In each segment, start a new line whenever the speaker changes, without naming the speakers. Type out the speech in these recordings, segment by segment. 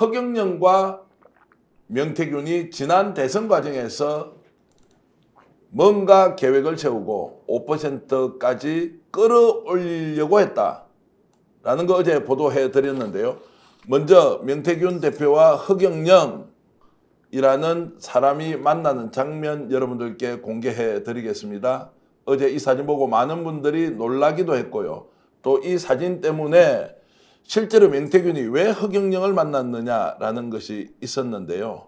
허경영과 명태균이 지난 대선 과정에서 뭔가 계획을 세우고 5%까지 끌어올리려고 했다라는 거 어제 보도해 드렸는데요. 먼저 명태균 대표와 허경영이라는 사람이 만나는 장면 여러분들께 공개해 드리겠습니다. 어제 이 사진 보고 많은 분들이 놀라기도 했고요. 또 이 사진 때문에 실제로 명태균이 왜 허경영을 만났느냐라는 것이 있었는데요.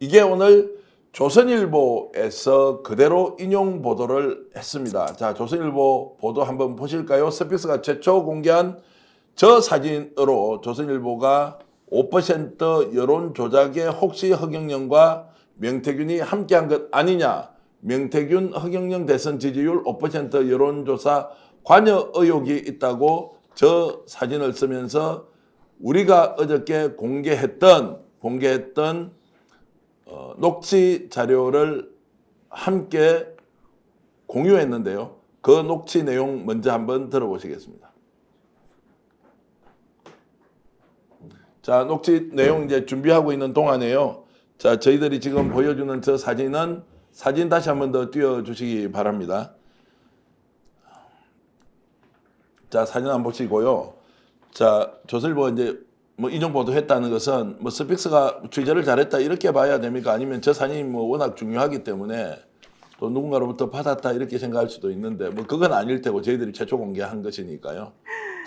이게 오늘 조선일보에서 그대로 인용 보도를 했습니다. 자, 조선일보 보도 한번 보실까요? 스픽스가 최초 공개한 저 사진으로 조선일보가 5% 여론 조작에 혹시 허경영과 명태균이 함께한 것 아니냐. 명태균 허경영 대선 지지율 5% 여론조사 관여 의혹이 있다고 저 사진을 쓰면서 우리가 어저께 공개했던 공개했던 어, 녹취 자료를 함께 공유했는데요. 그 녹취 내용 먼저 한번 들어보시겠습니다. 자, 녹취 내용 이제 준비하고 있는 동안에요. 자, 저희들이 지금 보여주는 저 사진은 사진 다시 한번 더 띄워주시기 바랍니다. 자, 사진 한번 보시고요. 자, 조선일보가 이제 뭐 인용 보도했다는 것은 뭐 스픽스가 취재를 잘했다 이렇게 봐야 됩니까? 아니면 저 사진이 뭐 워낙 중요하기 때문에 또 누군가로부터 받았다 이렇게 생각할 수도 있는데 뭐 그건 아닐 테고 저희들이 최초 공개한 것이니까요.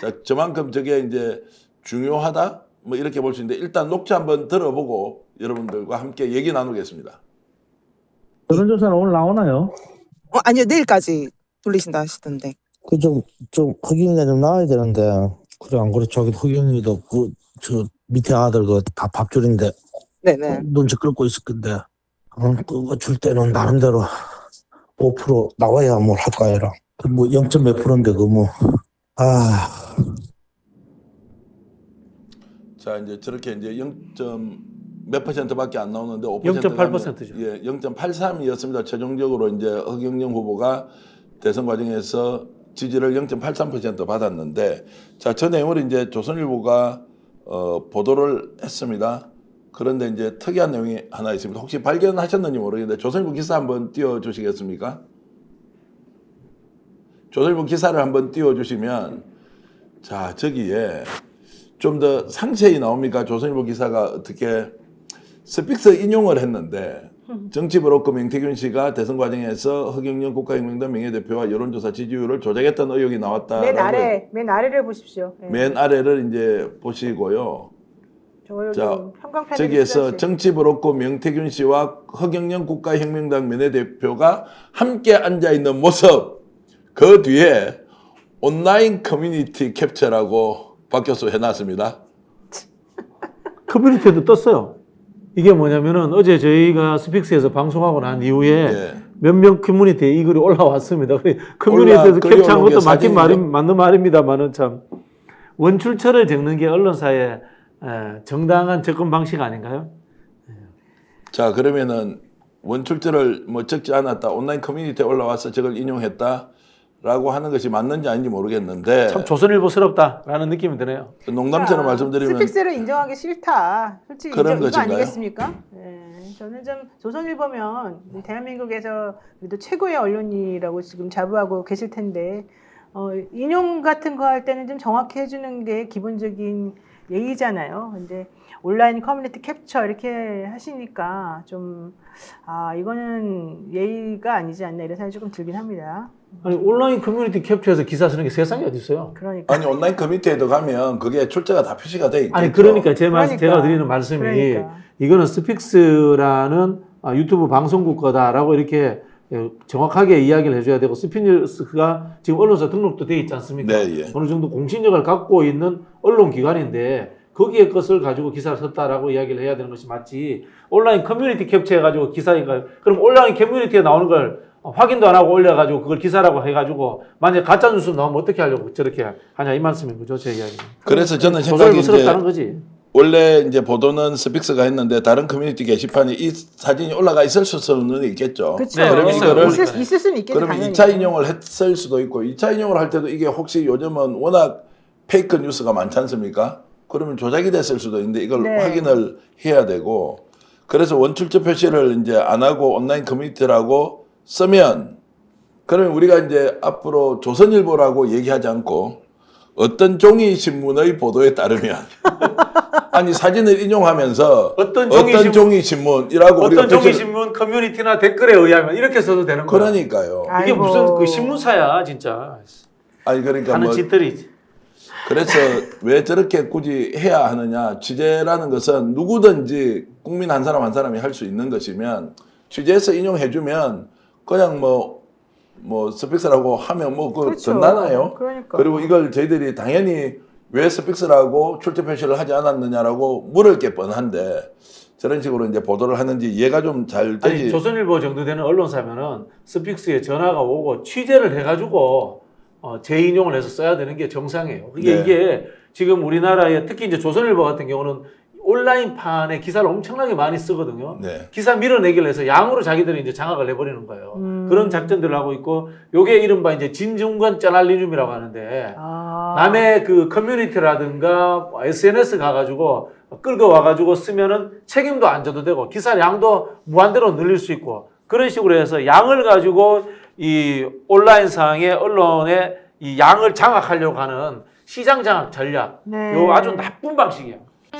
자, 저만큼 저게 이제 중요하다 뭐 이렇게 볼 수 있는데 일단 녹취 한번 들어보고 여러분들과 함께 얘기 나누겠습니다.
여론조사는 오늘 나오나요?
어, 아니요, 내일까지 돌리신다 하시던데.
그 좀 좀 흑인이가 좀 나와야 되는데 그래 안 그래 저기 흑인이도 그 저 밑에 아들 그밥 밥줄인데
네네.
눈치 끌고 있을 건데 어, 그거 줄 때는 나름대로 5% 나와야 뭘 할까 해라 그뭐0. 몇 프로인데 그 뭐 아
자 이제 저렇게 이제 0 몇 퍼센트밖에 안 나오는데 5%
0.8% 죠.
예, 0.83이었습니다. 최종적으로 이제 허경영 후보가 대선 과정에서 지지를 0.83% 받았는데 자, 저 내용을 이제 조선일보가 어, 보도를 했습니다. 그런데 이제 특이한 내용이 하나 있습니다. 혹시 발견하셨는지 모르겠는데 조선일보 기사 한번 띄워 주시겠습니까? 조선일보 기사를 한번 띄워 주시면 자, 저기에 좀 더 상세히 나옵니까? 조선일보 기사가 어떻게 스픽스 인용을 했는데 정치 브로커 명태균 씨가 대선 과정에서 허경영 국가혁명당 명예대표와 여론조사 지지율을 조작했던 의혹이 나왔다라고
맨 아래 맨 아래를 보십시오. 예.
맨 아래를 이제 보시고요. 자, 저기에서
쓰셔야지.
정치 브로커 명태균 씨와 허경영 국가혁명당 명예대표가 함께 앉아 있는 모습 그 뒤에 온라인 커뮤니티 캡처라고 박 교수 해놨습니다.
커뮤니티에도 떴어요. 이게 뭐냐면은 어제 저희가 스픽스에서 방송하고 난 이후에
예.
몇명 커뮤니티에 이 글이 올라왔습니다. 커뮤니티에서 캡처한 것도 맞긴 말이,
사진이죠?
맞는 말입니다만은 참 원출처를 적는 게 언론사의 에, 정당한 접근 방식 아닌가요?
자 그러면은 원출처를 뭐 적지 않았다 온라인 커뮤니티에 올라와서 저걸 인용했다 라고 하는 것이 맞는지 아닌지 모르겠는데
참 조선일보스럽다라는 느낌이 드네요.
농담처럼
자,
말씀드리면
스픽스를 인정하기 싫다. 솔직히
그런
인정, 이거
것인가요?
아니겠습니까? 예, 저는 좀 조선일보면 대한민국에서 그래도 최고의 언론이라고 지금 자부하고 계실 텐데 어, 인용 같은 거 할 때는 좀 정확히 해주는 게 기본적인 예의잖아요. 근데 온라인 커뮤니티 캡처 이렇게 하시니까 좀 아, 이거는 예의가 아니지 않나 이런 생각이 조금 들긴 합니다.
아니 온라인 커뮤니티 캡처해서 기사 쓰는 게 세상에 어디 있어요?
그러니까.
아니 온라인 커뮤니티에도 가면 그게 출처가 다 표시가 돼 있죠.
아니 그러니까 제 말씀
그러니까.
제가 드리는 말씀이
그러니까.
이거는 스픽스라는 아, 유튜브 방송국 거다라고 이렇게 예, 정확하게 이야기를 해줘야 되고 스피뉴스가 지금 언론사 등록도 돼 있지 않습니까?
네, 예.
어느 정도 공신력을 갖고 있는 언론 기관인데 거기에 것을 가지고 기사를 썼다라고 이야기를 해야 되는 것이 맞지 온라인 커뮤니티 캡처해가지고 기사인가 그럼 온라인 커뮤니티에 나오는 걸 확인도 안 하고 올려가지고 그걸 기사라고 해가지고 만약 가짜 뉴스 나오면 어떻게 하려고 저렇게 하냐 이 말씀인 거죠 제 이야기는
그래서 저는 생각이 이제
거지.
원래 이제 보도는 스픽스가 했는데 다른 커뮤니티 게시판에 이 사진이 올라가 있을 수는 있겠죠.
그렇죠.
네,
그럼. 이거를
있을, 있을 수는 있겠죠. 당연히.
2차 인용을 했을 수도 있고 2차 인용을 할 때도 이게 혹시 요즘은 워낙 페이크 뉴스가 많지 않습니까? 그러면 조작이 됐을 수도 있는데 이걸
네.
확인을 해야 되고 그래서 원출처 표시를 이제 안 하고 온라인 커뮤니티라고 쓰면 그러면 우리가 이제 앞으로 조선일보라고 얘기하지 않고 어떤 종이 신문의 보도에 따르면 아니 사진을 인용하면서
어떤 종이 신문-
종이 신문이라고 우리가
어떤 종이
표시를-
신문 커뮤니티나 댓글에 의하면 이렇게 써도 되는 거야.
그러니까요.
아,
이게
아이고.
무슨 그 신문사야 진짜
아니 그러니까
하는
뭐
짓들이지.
그래서 왜 저렇게 굳이 해야 하느냐 취재라는 것은 누구든지 국민 한 사람 한 사람이 할 수 있는 것이면 취재해서 인용해주면 그냥 뭐 뭐 스픽스라고 하면 뭐그
그렇죠.
전나나요?
그러니까.
그리고 이걸 저희들이 당연히 왜 스픽스라고 출처 표시를 하지 않았느냐라고 물을 게 뻔한데 저런 식으로 이제 보도를 하는지 이해가 좀 잘 되지.
아니 조선일보 정도 되는 언론사면은 스픽스에 전화가 오고 취재를 해가지고 어, 재인용을 해서 써야 되는 게 정상이에요. 이게
네.
이게 지금 우리나라에 특히 이제 조선일보 같은 경우는 온라인판에 기사를 엄청나게 많이 쓰거든요.
네.
기사 밀어내기를 해서 양으로 자기들이 이제 장악을 해버리는 거예요.
음.
그런 작전들을 하고 있고 요게 이른바 이제 진중권 저널리즘이라고 하는데
아.
남의 그 커뮤니티라든가 SNS 가가지고 끌고 와가지고 쓰면은 책임도 안 져도 되고 기사 양도 무한대로 늘릴 수 있고 그런 식으로 해서 양을 가지고 이 온라인 상의 언론의 이 양을 장악하려고 하는 시장 장악 전략
네.
요 아주 나쁜 방식이에요.